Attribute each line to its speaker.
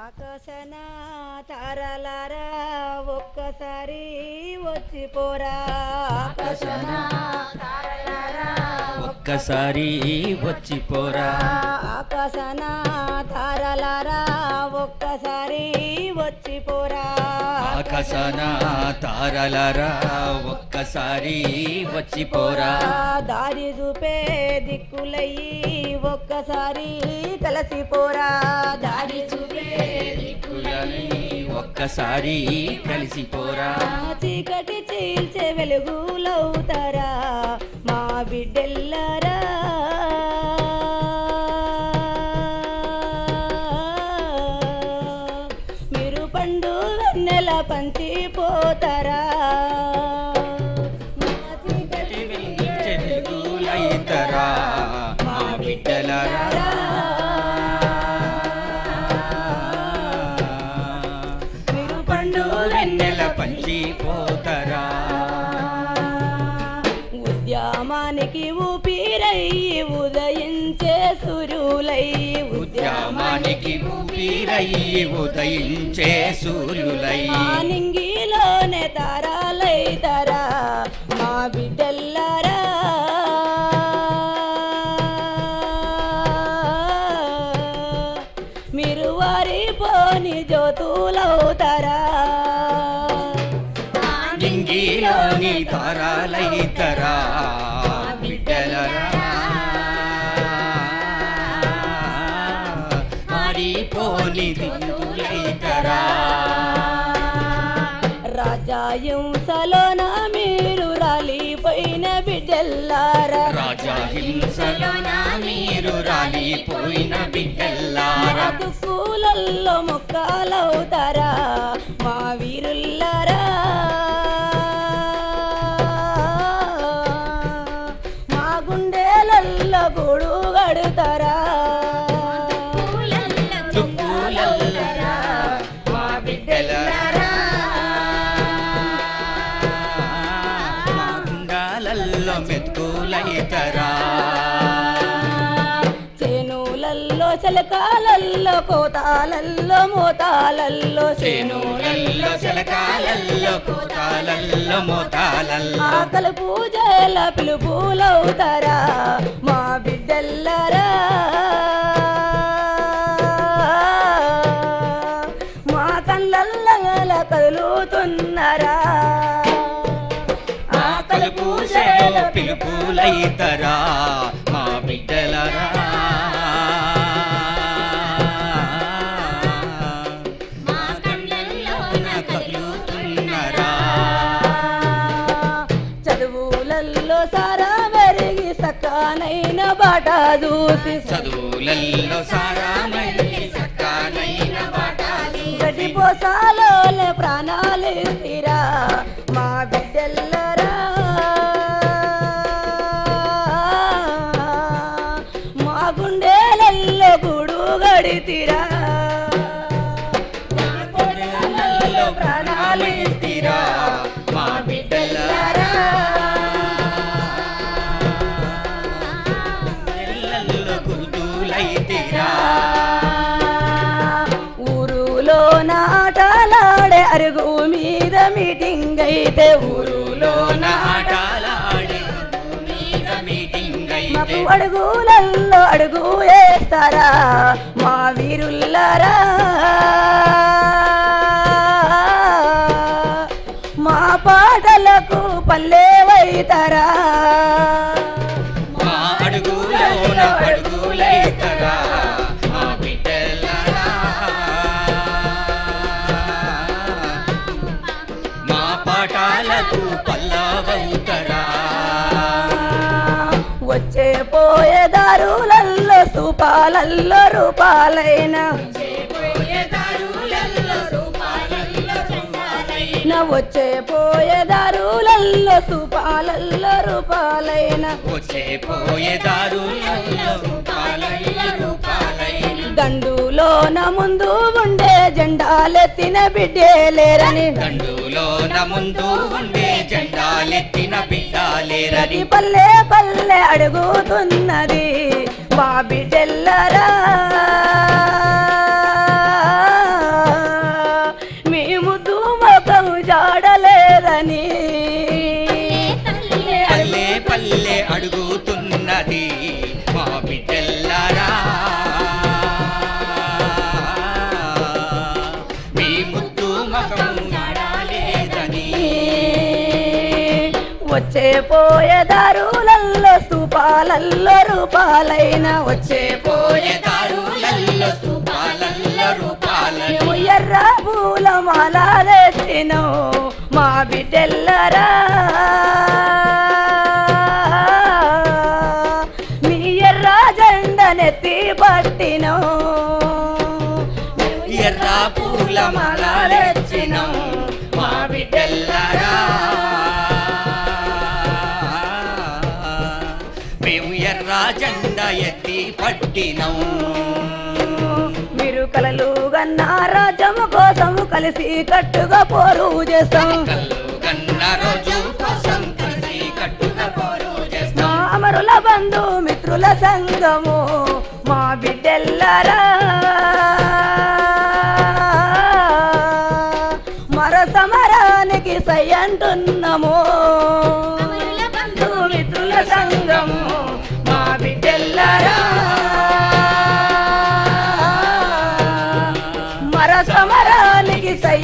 Speaker 1: ఆకాశన తారలారా ఒక్కసారి వచ్చిపోరా ఆకాశన తారలారా
Speaker 2: ఒక్కసారి వచ్చిపోరా
Speaker 1: ఆకాశన తారలారా ఒక్కసారి వచ్చిపోరా
Speaker 2: ఆకాశన తారలరా ఒక్కసారి వచ్చిపోరా
Speaker 1: దారి చూపే దిక్కులయ్యి ఒక్కసారి కలిసిపోరా దారి చూపే
Speaker 2: దిక్కులని ఒక్కసారి కలిసిపోరా
Speaker 1: చీకటి చీల్చే వెలుగులవుతారా మా బిడ్డెల్లరా మీరు పండు వెన్నెల పంచిపోతారా మా
Speaker 2: బిడ్డలరా
Speaker 1: మీరు
Speaker 2: పండు వెన్నెల పంచిపోతారా
Speaker 1: సూర్యులై
Speaker 2: ఉద్యమానికి ఊపిరయ్యి ఉదయించే సూర్యులై.
Speaker 1: నింగిలోనే తారాలైతారా మా బిడ్డల్లారా. మీరు వారి పోని జ్యోతులవుతారా.
Speaker 2: నింగిలోని తారాలైతరా బిడ్డలరా
Speaker 1: రాజాహింసలోన మీరు రాలిపోయిన బిడ్డల్లారా.
Speaker 2: రాజా హింసలోన మీరు రాలిపోయిన బిడ్డల్లారా.
Speaker 1: ముక్కాలవుతారా. మా వీరుల్లారా చిలకాలల్లో కోతాలల్లో మోతాలల్లో
Speaker 2: చేనులల్లో శలకాలల్లో కోతాలల్లో మోతాలల్లో.
Speaker 1: ఆకలి పూజల పిలుపులవుతారా మా బిడ్డల్లరా? మా కళ్ళల్ల కదులుతున్నారా?
Speaker 2: ఆకలి పూజల పిలుపులైతరా
Speaker 1: చదువులల్లో సారా మెరిగి సకానైన బాట చూసి
Speaker 2: చదువులల్లో సారామల్లి సక్కానైన బాటాలు
Speaker 1: గడ్డి పోసాలో ప్రాణాలు తీరా మా బిడ్డల్లరా. మా గుండెలల్లో గూడు గడితిరా.
Speaker 2: ప్రాణాలు
Speaker 1: అరుగు మీద మీటింగ్ అయితే ఊరులో
Speaker 2: ఊరులో మీద మీటింగ్ అయితే
Speaker 1: అడుగులల్లో అడుగు వేస్తారా? మా వీరుల్లారా? మా పాటలకు పల్లె వచ్చే పోయే దారులల్లో స్థూపాలల్లో రూపాలైన. వచ్చే పోయే దారులల్లో స్థూపాలల్లో రూపాలైన
Speaker 2: వచ్చే పోయే దారులలో రూపాలైన రూపాలైన.
Speaker 1: దండులోన ముందు ఉండే జెండాలెత్తిన బిడ్డే లేరని.
Speaker 2: దండులోన ముందు ఉండే జెండాలెత్తిన
Speaker 1: చేరని పల్లె పల్లె అడుగుతున్నది బాబి చెల్లరా మేము ధూమకం జాడలేదని. పల్లె పల్లె అడుగుతున్న వచ్చే పోయే దారులల్లో స్తూపాలల్లో రూపాలైన వచ్చే
Speaker 2: పోయే దారులల్లో స్తూపాలల్లో రూపాలైన
Speaker 1: ఎర్ర పూల మాల తెచ్చినో మా బిడ్డెల్లరా. మీ ఎర్ర జెండనెత్తి పట్టినో.
Speaker 2: ఎర్ర పూల మాలెచ్చినం మా బిడ్డెల్లరా. మేము ఎర్ర జెండా ఎత్తి పట్టినం.
Speaker 1: మీరు కలలు గన్నా రాజ్యము కోసం కలిసి కట్టుగా పోరు చేస్తాం.
Speaker 2: కళ్ళు కన్న రోజు కోసం కలిసి కట్టుగా పోరు
Speaker 1: మా
Speaker 2: చేస్తాం
Speaker 1: అమరుల బంధు మిత్రుల సంగము మా బిడ్డెల్లరా. మర సమరానికి సై అంటున్నాము. మర సమరానికి సై